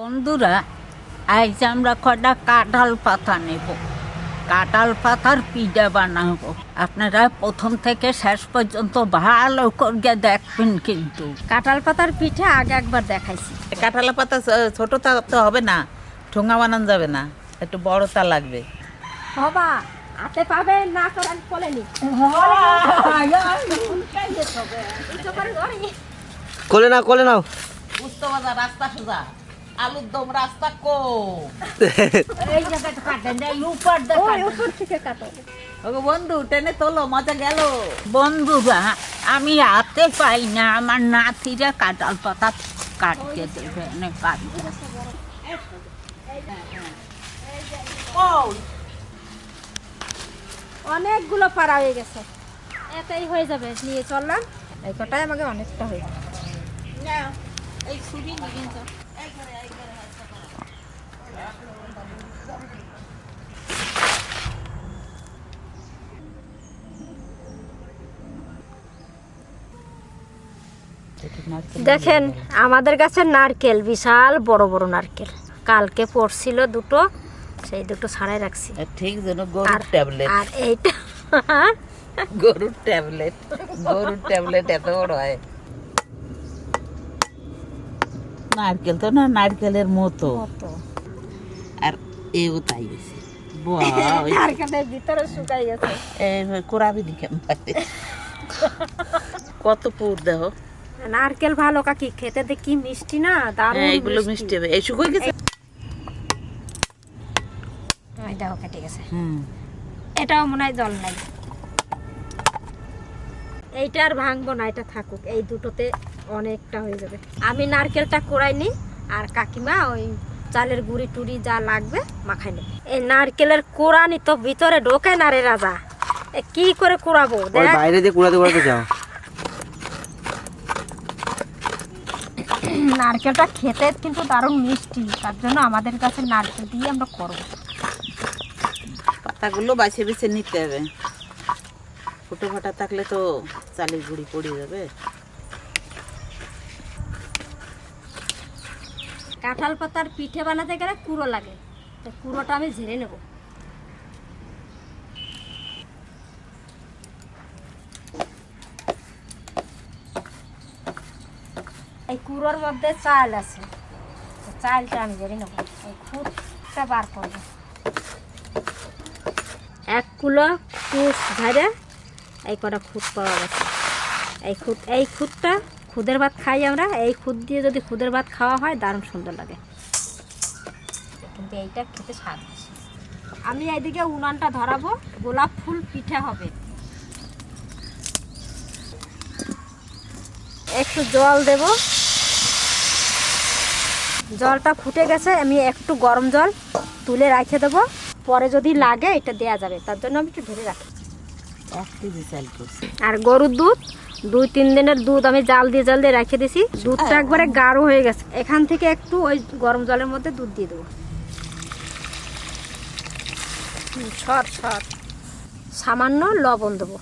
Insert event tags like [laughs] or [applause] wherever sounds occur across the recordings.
বন্ধুরা আজ আমরা কটা কাঁঠাল পাতা নেব। কাঁঠাল পাতার পিঠা বানাবো। আপনারা প্রথম থেকে শেষ পর্যন্ত ভালো করে দেখবেন কিন্তু। কাঁঠাল পাতার পিঠে আগে একবার দেখাইছি। কাঁঠাল পাতা ছোট তো হবে না ঠোঙা বানানো যাবে না একটু বড় তা লাগবে। বাবা হাতে পাবে না বলেনি কোলে নাও কোলে নাও। বুঝতে বাজার রাস্তা সোজা। আলুর দম রাস্তা কো এই জায়গাটা কাটেন এই উপর ওই উপর থেকে কাটো। ওগো বন্ধু টেনে তোলো মজা গেল। বন্ধুরা আমি হাতে পাই না আমার নাতিরা কাঁঠাল পাতা কাটতে দেবে না কাটবে। অনেকগুলো পাড়া হয়ে গেছে। এটাই হয়ে যাবে নিয়ে চললাম। এই কটাই আমাকে অনেকটা হয়ে যাবে দেখেন আমাদের কাছে নারকেল বিশাল বড় বড় নারকেল। কালকে পড়ছিল দুটো সেই দুটো ছাড়াই রাখছি। ঠিক যেন গরুর ট্যাবলেট। আর এইটা গরুর ট্যাবলেট। গরুর ট্যাবলেট এত বড় হয়। নারকেল তো না নারকেলের মতো। আর এও তাই গেছে [laughs] নারকেলের ভিতরে শুকাই গেছে। কোরাবি দিকে কত পুর দেহ। নারকেল ভালো কাকি খেতে দেখি মিষ্টি না দারুণ এইগুলো মিষ্টি। হবে। এই শুকিয়ে গেছে? দেখো কেটে গেছে। হুম। এটাও মনে হয় জল নাই। এইটা আর ভাঙবো না এটা থাকুক। এই দুটোতে অনেকটা হয়ে যাবে। আমি নারকেলটা কোড়াইনি আর কাকিমা ওই চালের গুঁড়ি টুড়ি যা লাগবে মাখাই নেবে। এই নারকেলের কোড়ানি তো ভিতরে ঢোকে না রে রাজা। এ কি করে কোড়াবো? দেখ। বাইরে দিয়ে কুড়াতে কুড়াতে যাও। [coughs] নারকেলটা খেতে কিন্তু দারুণ মিষ্টি। তার জন্য আমাদের কাছে নারকেল দিয়ে আমরা করব। পাতাগুলো বাছে বেছে নিতে হবে। ফুটো ফাটা থাকলে তো চালের গুঁড়ি পড়ে যাবে। কাঁঠাল পাতার পিঠে বানাতে গেলে কুড়ো লাগে। তো কুড়োটা আমি ঝেড়ে নেব। এই কুড়োর মধ্যে চাল আছে। চালটা আমি ঝেড়ে নেব। এই খুঁতটা বার করব। এক কুলো কুস ঝাড়ে এই কটা খুঁত পাওয়া গেছে। এই খুদ এই খুদটা খুদের ভাত খাই আমরা। এই খুদ দিয়ে যদি খুদের ভাত খাওয়া হয় দারুণ সুন্দর লাগে। কিন্তু এইটা খেতে স্বাদ আমি এইদিকে উনানটা ধরাবো। গোলাপ ফুল পিঠে হবে। একটু জল দেব। জলটা ফুটে গেছে আমি একটু গরম জল তুলে রেখে দেবো। পরে যদি লাগে এটা দেয়া যাবে। তার জন্য আমি একটু ধরে রাখি। আর গরুর দুধ দুই তিন দিনের দুধ আমি জাল দিয়ে জাল দিয়ে রেখে দিছি। দুধটা একবারে গাঢ় হয়ে গেছে। এখান থেকে একটু ওই গরম জলের মধ্যে দুধ দিয়ে দেবো। সর সর। সামান্য লবণ দেবো।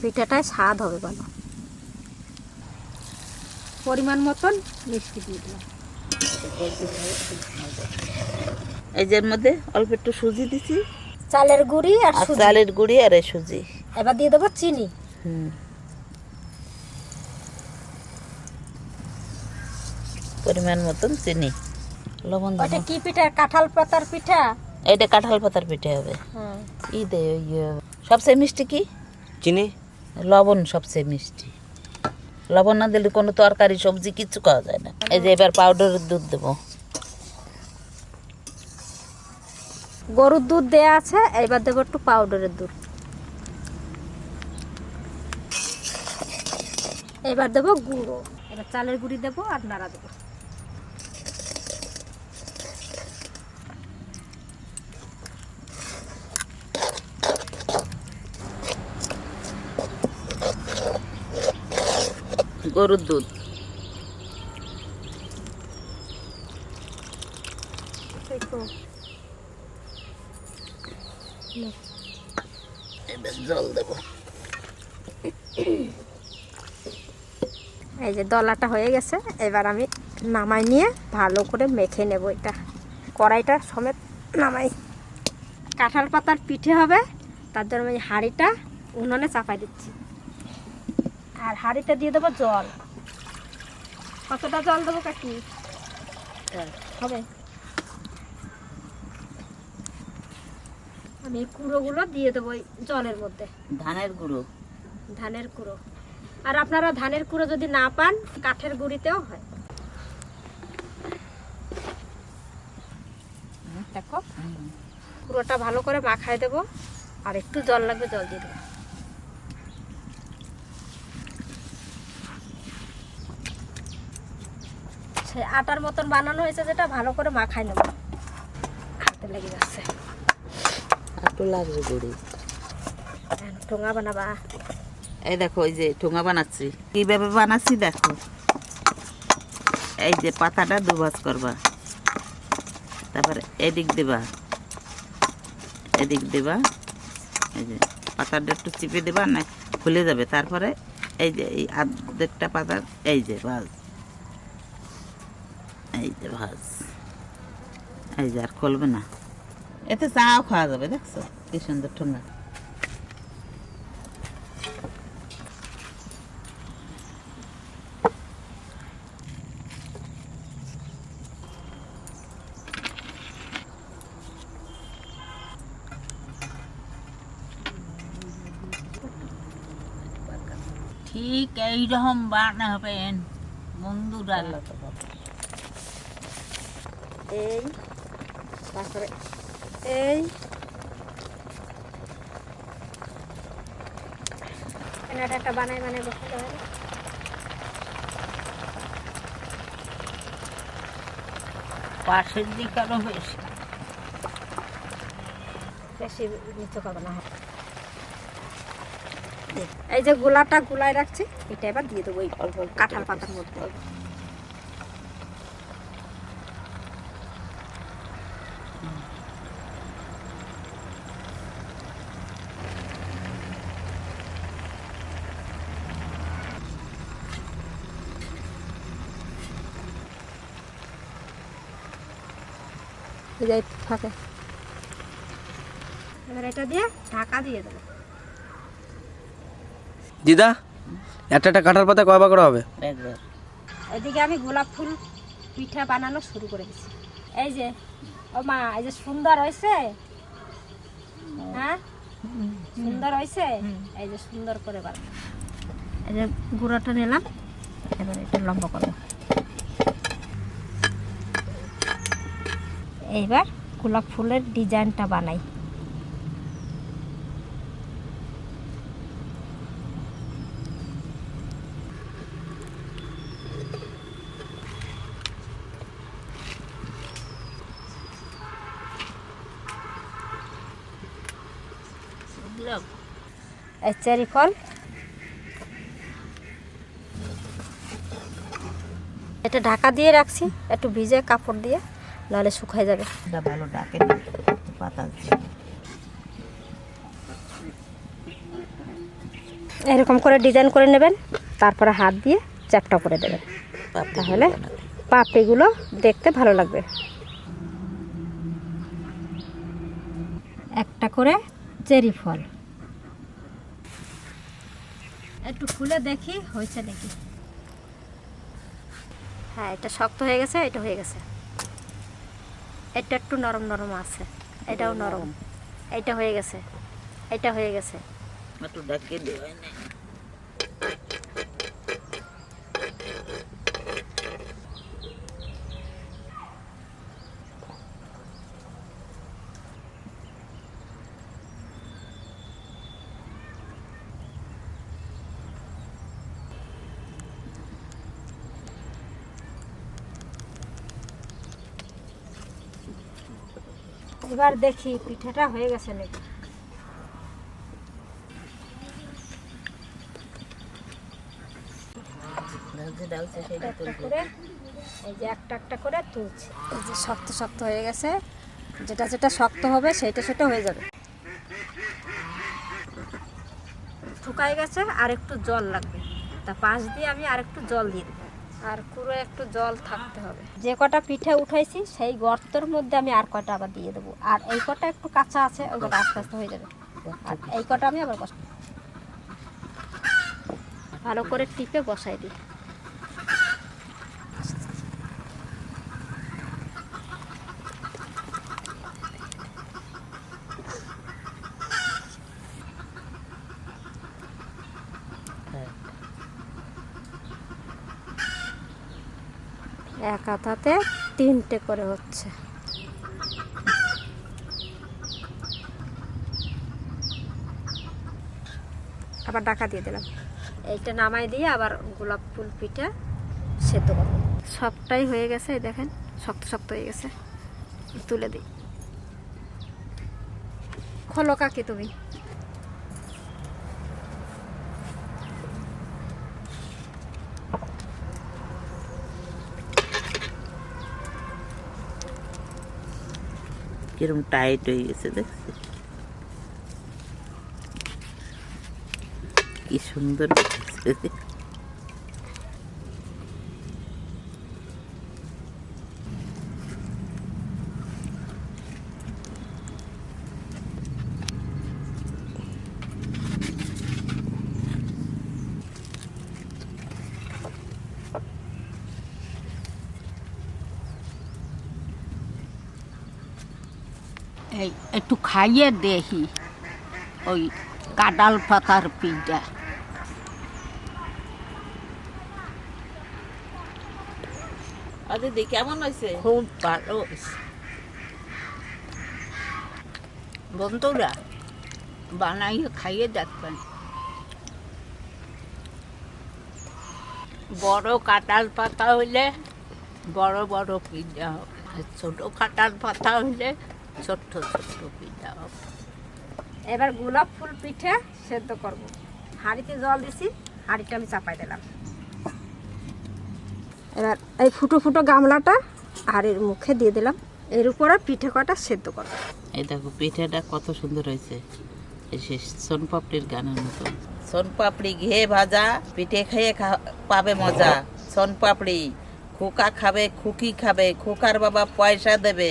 পিঠাটায় স্বাদ হবে ভালো। পরিমাণ মতন মিষ্টি দিয়ে দিলাম এই যে মধ্যে অল্প একটু সুজি দিছি। চালের গুঁড়ি আর চালের গুঁড়ি আর এই সুজি। এবার দিয়ে দেবো চিনি। হুম। পরিমাণ মতন চিনি। লবণ দেবো। কি পিঠা? কাঁঠাল পাতার পিঠা? এটা কাঁঠাল পাতার পিঠে হবে। হ্যাঁ ই দে ইয়ে। সবচেয়ে মিষ্টি কি? চিনি? লবণ সবচেয়ে মিষ্টি। লবণ না দিলে কোনো তরকারি সবজি কিচ্ছু খাওয়া যায় না। এই যে এবার পাউডারের দুধ দেবো। গরুর দুধ দেয়া আছে এবার দেবো একটু পাউডারের দুধ। এবার দেবো গুঁড়ো। এবার চালের গুঁড়ি দেবো আর নাড়া দেবো। গরুর দুধ। জল দেবো। এই যে দলাটা হয়ে গেছে এবার আমি নামাই নিয়ে ভালো করে মেখে নেব এটা। কড়াইটা সমেত নামাই। কাঁঠাল পাতার পিঠে হবে তার জন্য আমি হাঁড়িটা উনুনে চাপাই দিচ্ছি। আর হাঁড়িতে দিয়ে দেবো জল। কতটা জল দেবো কাকি? হবে। আমি কুড়োগুলো দিয়ে দেবো জলের মধ্যে। ধানের গুঁড়ো। ধানের কুড়ো। আর আপনারা ধানের কুড়ো যদি না পান কাঠের গুঁড়িতেও হয়। দেখো। কুড়োটা ভালো করে মাখায় দেবো। আর একটু জল লাগবে জল দিয়ে দেবো। সে আটার মতন বানানো হয়েছে যেটা ভালো করে মাখাই নেব। হাতে লেগে যাচ্ছে। একটু লাগবে গুঁড়ি। ঠোঙা বানাবা। এই দেখো এই যে ঠোঙা বানাচ্ছি। কীভাবে বানাচ্ছি দেখো। এই যে পাতাটা দুভাজ করবা। তারপরে এদিক দেবা। এদিক দেবা। এই যে পাতাটা একটু চিপে দেবা না খুলে যাবে। তারপরে এই যে এই আর্ধেকটা পাতা এই যে ভাজ এই যে ভাজ এই যে আর খুলবে না। এতে চাও খাওয়া যাবে, দেখছ? কি সুন্দর ঠোঙা। ঠিক এইরকম বানাবেন বন্ধুরা। এই তারপরে এই। এনাটা একটা বানাই বানাই বসাতে হবে পাশের দিকে আরও বেশি। বেশি নিচু করব না। এই যে গোলাটা গুলায় রাখছি এটা এবার দিয়ে দেবো এই কাঁঠাল পাতার মধ্যে। এই যে ফাঁকে। এবার এটা দিয়ে ঢাকা দিয়ে দেবো। দিদা একটা একটা কাঁঠাল পাতা কয়বার করা হবে? একবার। এদিকে আমি গোলাপ ফুল পিঠা বানানো শুরু করে দিচ্ছি এই যে ও মা এই যে সুন্দর হয়েছে? হ্যাঁ? সুন্দর হয়েছে? এই যে সুন্দর করে বানানো। এই যে গুঁড়োটা নিলাম এবার এটা লম্বা করব। এইবার গোলাপ ফুলের ডিজাইনটা বানাই। চেরি ফল। এটা ঢাকা দিয়ে রাখছি, একটু ভিজে কাপড় দিয়ে। নাহলে শুকায় যাবে। ভালো ডাকে পাতা এরকম করে ডিজাইন করে নেবেন তারপরে হাত দিয়ে চ্যাপটা করে দেবেন। তাহলে পাপড়িগুলো দেখতে ভালো লাগবে। একটা করে চেরি ফল। একটু খুলে দেখি হয়েছে নাকি? হ্যাঁ এটা শক্ত হয়ে গেছে এটা হয়ে গেছে। এটা একটু নরম নরম আছে। এটাও নরম। এটা হয়ে গেছে। এটা হয়ে গেছে। একটু ডাকিয়ে দেওয়া এবার দেখি পিঠাটা হয়ে গেছে নাকি? এই যে একটা একটা করে তুলছি। এই যে শক্ত শক্ত হয়ে গেছে। যেটা যেটা শক্ত হবে সেটা সেটা হয়ে যাবে। শুকায় গেছে আর একটু জল লাগবে। তা পাশ দিয়ে আমি আর একটু জল দিয়ে দেবো। আর পুরো একটু জল থাকতে হবে। যে কটা পিঠে উঠাইছি, সেই গর্তের মধ্যে আমি আর কটা আবার দিয়ে দেবো। আর এই কটা একটু কাঁচা আছে, ওই কটা আস্তে আস্তে হয়ে যাবে। আর এই কটা আমি আবার বসাই ভালো করে টিপে বসাই দিই। হাতাতে তিনটে করে হচ্ছে। আবার ডাকা দিয়ে দিলাম। এইটা নামাই দিয়ে আবার গোলাপ ফুল পিঠা সেদ্ধ করব। সবটাই হয়ে গেছে দেখেন, শক্ত শক্ত হয়ে গেছে। তুলে দিই। খোলো কাকি তুমি। কিরম টাইট হয়ে গেছে দেখছি? কি সুন্দর এই একটু খাইয়ে দেখি। ওই কাঁঠাল পাতার পিঠা। দিদি কেমন হয়েছে? খুব ভালো বন্ধুরা বানাইয়ে খাইয়ে দেখবেন। বড় কাঁঠাল পাতা হইলে বড় বড় পিঠা হবে। ছোট কাঁঠাল পাতা হইলে ছোট্ট ছোট্ট পিঠা। এবার গোলাপ ফুল পিঠে সেদ্ধ করব। হাঁড়িতে জল দিছি হাঁড়িটা আমি চাপাই দিলাম। এবার এই ফুটো ফুটো গামলাটা হাঁড়ির মুখে দিয়ে দিলাম। এর উপরে পিঠে কটা সেদ্ধ করব। এই দেখো পিঠাটা কত সুন্দর হয়েছে। সোনপাপড়ির গানের মতো। সোনপাপড়ি ঘিয়ে ভাজা পিঠে খেয়ে পাবে মজা। সোনপাপড়ি খোকা খাবে খুকি খাবে খোকার বাবা পয়সা দেবে।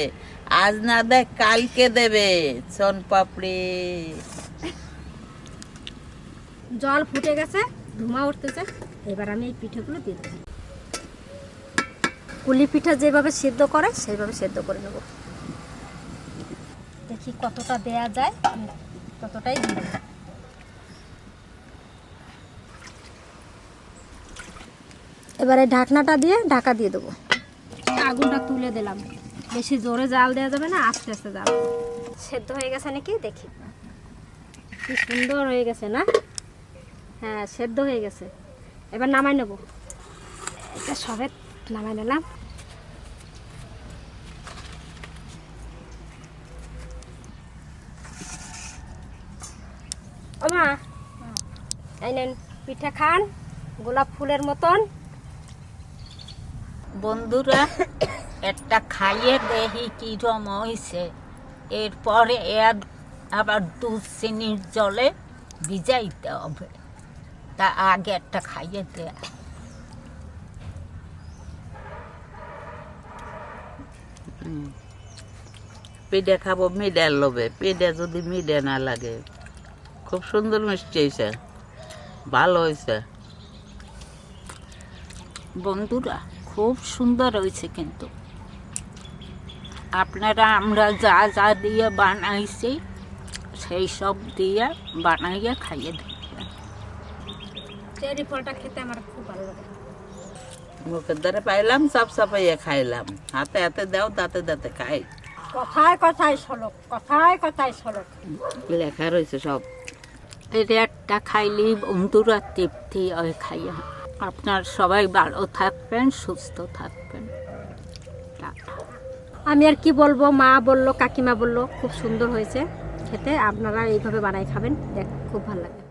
আজ না দেখ, কালকে দেবে। সোনপাপড়ি জল ফুটে গেছে ধুমা উঠতেছে। এবার আমি এই পিঠেগুলো দিয়ে দেবো। কুলি পিঠা যেভাবে সেদ্ধ করে, সেইভাবে সেদ্ধ করে নেব। দেখি কতটা দেয়া যায় ততটাই দিয়ে এবারে ঢাকনাটা দিয়ে ঢাকা দিয়ে দেবো। আগুনটা তুলে দিলাম। বেশি জোরে জাল দেওয়া যাবে না, আস্তে আস্তে জাল সেদ্ধ হয়ে গেছে নাকি? দেখি। কি সুন্দর হয়ে গেছে না? হ্যাঁ সেদ্ধ হয়ে গেছে। এবার নামাই নেব। এটা সবে নামাই নিলাম। ও মা, এই পিঠে খান, গোলাপ ফুলের মতন। বন্ধুরা একটা খাইয়ে দেখি কিরম হয়েছে এরপরে এর আবার দুধ চিনির জলে ভিজাইতে হবে। তা আগে একটা খাইয়ে দেয়া পেডে খাব মিডের লোভে। পেডে যদি মিডে না লাগে খুব সুন্দর মিষ্টি হয়েছে ভালো হয়েছে বন্ধুরা খুব সুন্দর হয়েছে কিন্তু। আপনারা আমরা যা যা দিয়ে বানাইছি সেই সব দিয়ে বানাইয়ে খাইয়ে দেখবেন চেরি ফলটা খেতে আমার খুব ভালো লাগে। মুখের দ্বারা পাইলাম সব সাপাইয়া খাইলাম। হাতে হাতে দাও দাঁতে দাঁতে খাই। কথায় কথায় সলক কথায় কথায় সলক। লেখা রয়েছে সব। এর একটা খাইলেই বন্ধুরা তৃপ্তি হয় খাইয়া। আপনার সবাই ভালো থাকবেন সুস্থ থাকবেন। আমি আর কি বলব, মা বলল, কাকিমা বলল, খুব সুন্দর হয়েছে খেতে। আপনারা এইভাবে বানাই খাবেন, দেখ, খুব ভালো লাগে।